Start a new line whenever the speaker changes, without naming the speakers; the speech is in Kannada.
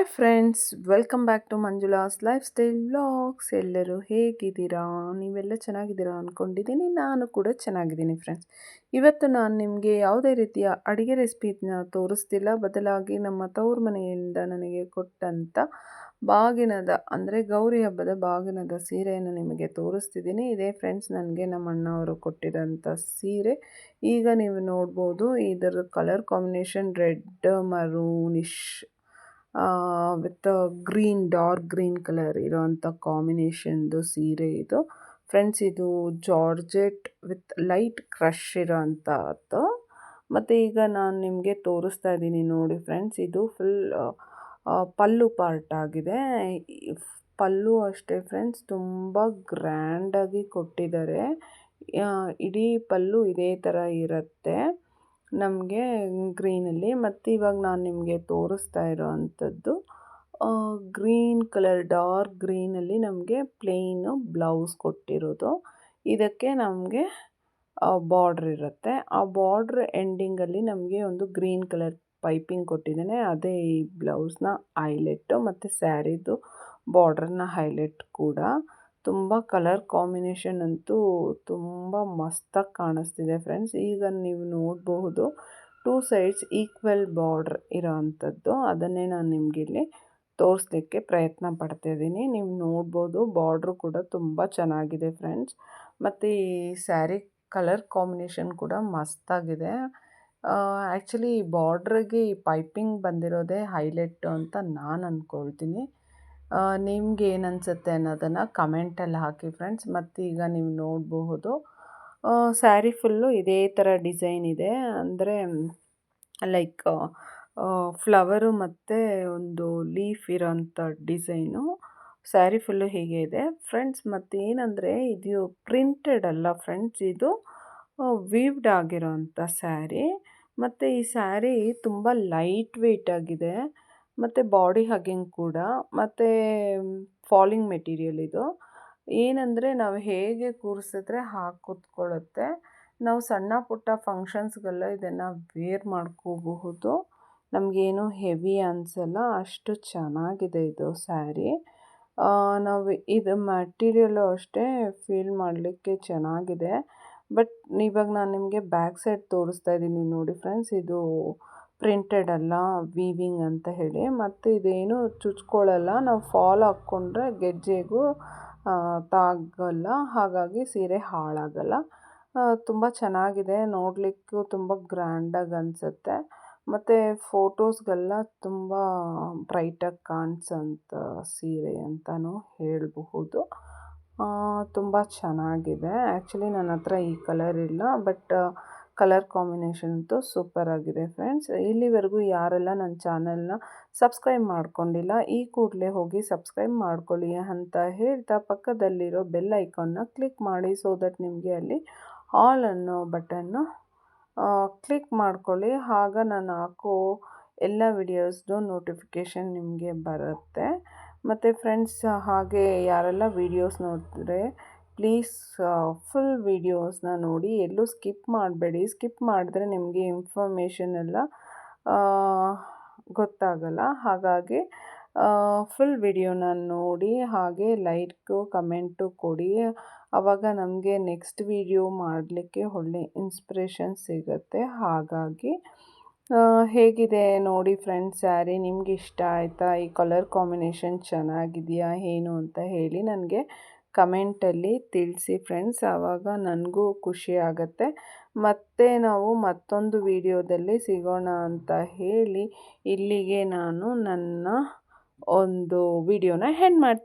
Hi friends welcome back to Manjula's lifestyle vlogs ಎಲ್ಲರೂ ಹೇಗಿದ್ದೀರಾ? ನೀವೆಲ್ಲ ಚೆನ್ನಾಗಿದ್ದೀರಾ ಅಂದ್ಕೊಂಡಿದ್ದೀನಿ ನಾನು ಕೂಡ ಚೆನ್ನಾಗಿದ್ದೀನಿ ಫ್ರೆಂಡ್ಸ್ ಇವತ್ತು ನಾನು ನಿಮಗೆ ಯಾವುದೇ ರೀತಿಯ ಅಡುಗೆ ರೆಸಿಪಿನ ತೋರಿಸ್ತಿಲ್ಲ. ಬದಲಾಗಿ ನಮ್ಮ ತವ್ರ ಮನೆಯಿಂದ ನನಗೆ ಕೊಟ್ಟಂಥ ಬಾಗಿನದ, ಅಂದರೆ ಗೌರಿ ಹಬ್ಬದ ಬಾಗಿನದ ಸೀರೆಯನ್ನು ನಿಮಗೆ ತೋರಿಸ್ತಿದ್ದೀನಿ. ಇದೇ ಫ್ರೆಂಡ್ಸ್ ನನಗೆ ನಮ್ಮ ಅಣ್ಣವರು ಕೊಟ್ಟಿರೋಂಥ ಸೀರೆ. ಈಗ ನೀವು ನೋಡ್ಬೋದು, ಇದರ colour combination red maroonish with green dark green colour ಇರೋವಂಥ ಕಾಂಬಿನೇಷನ್ದು ಸೀರೆ ಇದು. ಫ್ರೆಂಡ್ಸ್ ಇದು ಜಾರ್ಜೆಟ್ ವಿತ್ ಲೈಟ್ ಕ್ರಷ್ ಇರೋವಂಥದ್ದು ಮತ್ತು ಈಗ ನಾನು ನಿಮಗೆ ತೋರಿಸ್ತಾ ಇದ್ದೀನಿ ನೋಡಿ ಫ್ರೆಂಡ್ಸ್ ಇದು ಫುಲ್ ಪಲ್ಲು ಪಾರ್ಟ್ ಆಗಿದೆ. ಪಲ್ಲು ಅಷ್ಟೇ ಫ್ರೆಂಡ್ಸ್ ತುಂಬ ಗ್ರ್ಯಾಂಡಾಗಿ ಕೊಟ್ಟಿದ್ದಾರೆ. ಇಡೀ ಪಲ್ಲು ಇದೇ ಥರ ಇರುತ್ತೆ. ನಮಗೆ ಗ್ರೀನಲ್ಲಿ ಮತ್ತು ಇವಾಗ ನಾನು ನಿಮಗೆ ತೋರಿಸ್ತಾ ಇರೋ ಅಂಥದ್ದು ಗ್ರೀನ್ ಕಲರ್, ಡಾರ್ಕ್ ಗ್ರೀನಲ್ಲಿ ನಮಗೆ ಪ್ಲೇನು ಬ್ಲೌಸ್ ಕೊಟ್ಟಿರೋದು. ಇದಕ್ಕೆ ನಮಗೆ ಬಾರ್ಡ್ರ್ ಇರುತ್ತೆ. ಆ ಬಾರ್ಡ್ರ್ ಎಂಡಿಂಗಲ್ಲಿ ನಮಗೆ ಒಂದು ಗ್ರೀನ್ ಕಲರ್ ಪೈಪಿಂಗ್ ಕೊಟ್ಟಿದ್ದಾನೆ. ಅದೇ ಈ ಬ್ಲೌಸ್ನ ಹೈಲೆಟ್ಟು ಮತ್ತು ಸ್ಯಾರಿದು ಬಾರ್ಡ್ರನ್ನ ಹೈಲೈಟ್ ಕೂಡ. ತುಂಬ ಕಲರ್ ಕಾಂಬಿನೇಷನ್ ಅಂತೂ ತುಂಬ ಮಸ್ತಾಗಿ ಕಾಣಿಸ್ತಿದೆ ಫ್ರೆಂಡ್ಸ್ ಈಗ ನೀವು ನೋಡಬಹುದು ಟೂ ಸೈಡ್ಸ್ ಈಕ್ವಲ್ ಬಾರ್ಡ್ರ್ ಇರೋ ಅಂಥದ್ದು ಅದನ್ನೇ ನಾನು ನಿಮಗೆ ಇಲ್ಲಿ ತೋರಿಸ್ಲಿಕ್ಕೆ ಪ್ರಯತ್ನ ಪಡ್ತಾಯಿದ್ದೀನಿ ನೀವು ನೋಡ್ಬೋದು ಬಾರ್ಡ್ರು ಕೂಡ ತುಂಬ ಚೆನ್ನಾಗಿದೆ ಫ್ರೆಂಡ್ಸ್ ಮತ್ತು ಈ ಸ್ಯಾರಿ ಕಲರ್ ಕಾಂಬಿನೇಷನ್ ಕೂಡ ಮಸ್ತಾಗಿದೆ. ಆ್ಯಕ್ಚುಲಿ ಬಾರ್ಡ್ರಿಗೆ ಈ ಪೈಪಿಂಗ್ ಬಂದಿರೋದೇ ಹೈಲೈಟು ಅಂತ ನಾನು ಅಂದ್ಕೊಳ್ತೀನಿ ನಿಮ್ಗೆ ಏನು ಅನಿಸುತ್ತೆ ಅನ್ನೋದನ್ನು ಕಮೆಂಟಲ್ಲಿ ಹಾಕಿ ಫ್ರೆಂಡ್ಸ್ ಮತ್ತು ಈಗ ನೀವು ನೋಡಬಹುದು ಸ್ಯಾರಿ ಫುಲ್ಲು ಇದೇ ಥರ ಡಿಸೈನ್ ಇದೆ. ಅಂದರೆ ಲೈಕ್ ಫ್ಲವರು ಮತ್ತು ಒಂದು ಲೀಫ್ ಇರೋಂಥ ಡಿಸೈನು ಸ್ಯಾರಿ ಫುಲ್ಲು ಹೀಗೆ ಇದೆ. ಫ್ರೆಂಡ್ಸ್ ಮತ್ತು ಏನಂದರೆ ಇದು ಪ್ರಿಂಟೆಡ್ ಅಲ್ಲ ಫ್ರೆಂಡ್ಸ್ ಇದು ವೀವ್ಡ್ ಆಗಿರೋಂಥ ಸ್ಯಾರಿ ಮತ್ತು ಈ ಸ್ಯಾರಿ ತುಂಬ ಲೈಟ್ ವೆಯ್ಟ್ ಆಗಿದೆ. ಮತ್ತು ಬಾಡಿ ಹಗ್ಗಿಂಗ್ ಕೂಡ, ಮತ್ತು ಫಾಲಿಂಗ್ ಮೆಟೀರಿಯಲ್ ಇದು. ಏನಂದರೆ ನಾವು ಹೇಗೆ ಕೂರಿಸಿದ್ರೆ ಹಾಕಿ ಕೂತ್ಕೊಳ್ಳುತ್ತೆ ನಾವು ಸಣ್ಣ ಪುಟ್ಟ ಫಂಕ್ಷನ್ಸ್ಗೆಲ್ಲ ಇದನ್ನು ವೇರ್ ಮಾಡ್ಕೋಬಹುದು. ನಮಗೇನು ಹೆವಿ ಅನಿಸಲ್ಲ, ಅಷ್ಟು ಚೆನ್ನಾಗಿದೆ ಇದು ಸ್ಯಾರಿ ನಾವು ಇದು ಮೆಟೀರಿಯಲ್ಲು ಅಷ್ಟೇ ಫೀಲ್ ಮಾಡಲಿಕ್ಕೆ ಚೆನ್ನಾಗಿದೆ. ಬಟ್ ಇವಾಗ ನಾನು ನಿಮಗೆ ಬ್ಯಾಕ್ ಸೈಡ್ ತೋರಿಸ್ತಾ ಇದ್ದೀನಿ ನೋಡಿ ಫ್ರೆಂಡ್ಸ್ ಇದು ಪ್ರಿಂಟೆಡ್ ಅಲ್ಲ ವೀವಿಂಗ್ ಅಂತ ಹೇಳಿ. ಮತ್ತು ಇದೇನು ಚುಚ್ಕೊಳ್ಳಲ್ಲ ನಾವು ಫಾಲ್ ಹಾಕ್ಕೊಂಡ್ರೆ ಗೆಜ್ಜೆಗೂ ತಾಗಲ್ಲ. ಹಾಗಾಗಿ ಸೀರೆ ಹಾಳಾಗಲ್ಲ. ತುಂಬ ಚೆನ್ನಾಗಿದೆ. ನೋಡಲಿಕ್ಕೂ ತುಂಬ ಗ್ರ್ಯಾಂಡಾಗಿ ಅನಿಸುತ್ತೆ. ಮತ್ತು ಫೋಟೋಸ್ಗೆಲ್ಲ ತುಂಬ ಬ್ರೈಟಾಗಿ ಕಾಣಿಸೋಂಥ ಸೀರೆ ಅಂತಲೂ ಹೇಳಬಹುದು. ತುಂಬ ಚೆನ್ನಾಗಿದೆ. ಆ್ಯಕ್ಚುಲಿ ನನ್ನ ಹತ್ರ ಈ ಕಲರ್ ಇಲ್ಲ. ಬಟ್ ಕಲರ್ ಕಾಂಬಿನೇಷನ್ ಅಂತೂ ಸೂಪರ್ ಆಗಿದೆ ಫ್ರೆಂಡ್ಸ್. ಇಲ್ಲಿವರೆಗೂ ಯಾರೆಲ್ಲ ನನ್ನ ಚಾನಲ್ನ ಸಬ್ಸ್ಕ್ರೈಬ್ ಮಾಡ್ಕೊಂಡಿಲ್ಲ, ಈ ಕೂಡಲೇ ಹೋಗಿ ಸಬ್ಸ್ಕ್ರೈಬ್ ಮಾಡ್ಕೊಳ್ಳಿ ಅಂತ ಹೇಳ್ತಾ ಪಕ್ಕದಲ್ಲಿರೋ ಬೆಲ್ ಐಕಾನ್ನ ಕ್ಲಿಕ್ ಮಾಡಿ ಸೋ ದಟ್ ನಿಮಗೆ ಅಲ್ಲಿ ಆಲ್ ಅನ್ನೋ ಬಟನ್ನು ಕ್ಲಿಕ್ ಮಾಡ್ಕೊಳ್ಳಿ. ಆಗ ನಾನು ಹಾಕೋ ಎಲ್ಲ ವಿಡಿಯೋಸ್ದು ನೋಟಿಫಿಕೇಷನ್ ನಿಮಗೆ ಬರುತ್ತೆ. ಮತ್ತು ಫ್ರೆಂಡ್ಸ್, ಹಾಗೆ ಯಾರೆಲ್ಲ ವಿಡಿಯೋಸ್ ನೋಡ್ತಿದ್ರೆ ಪ್ಲೀಸ್ ಫುಲ್ ವೀಡಿಯೋಸ್ನ ನೋಡಿ. ಎಲ್ಲೂ ಸ್ಕಿಪ್ ಮಾಡಬೇಡಿ. ಸ್ಕಿಪ್ ಮಾಡಿದ್ರೆ ನಿಮಗೆ ಇನ್ಫಾರ್ಮೇಷನ್ ಎಲ್ಲ ಗೊತ್ತಾಗಲ್ಲ. ಹಾಗಾಗಿ ಫುಲ್ ವಿಡಿಯೋನ ನೋಡಿ. ಹಾಗೆ ಲೈಕು ಕಮೆಂಟು ಕೊಡಿ. ಆವಾಗ ನಮಗೆ ನೆಕ್ಸ್ಟ್ ವಿಡಿಯೋ ಮಾಡಲಿಕ್ಕೆ ಒಳ್ಳೆ ಇನ್ಸ್ಪಿರೇಷನ್ ಸಿಗುತ್ತೆ. ಹಾಗಾಗಿ ಹೇಗಿದೆ ನೋಡಿ ಫ್ರೆಂಡ್ಸ್ ಸ್ಯಾರಿ ನಿಮ್ಗೆ ಇಷ್ಟ ಆಯಿತಾ? ಈ ಕಲರ್ ಕಾಂಬಿನೇಷನ್ ಚೆನ್ನಾಗಿದೆಯಾ? ಏನು ಅಂತ ಹೇಳಿ ನನಗೆ ಕಮೆಂಟಲ್ಲಿ ತಿಳಿಸಿ ಫ್ರೆಂಡ್ಸ್, ಆವಾಗ ನನಗೂ ಖುಷಿ ಆಗುತ್ತೆ. ಮತ್ತೆ ನಾವು ಮತ್ತೊಂದು ವಿಡಿಯೋದಲ್ಲಿ ಸಿಗೋಣ ಅಂತ ಹೇಳಿ ಇಲ್ಲಿಗೆ ನಾನು ನನ್ನ ಒಂದು ವಿಡಿಯೋನ ಹೆಂಡ್ ಮಾಡ್ತೀನಿ.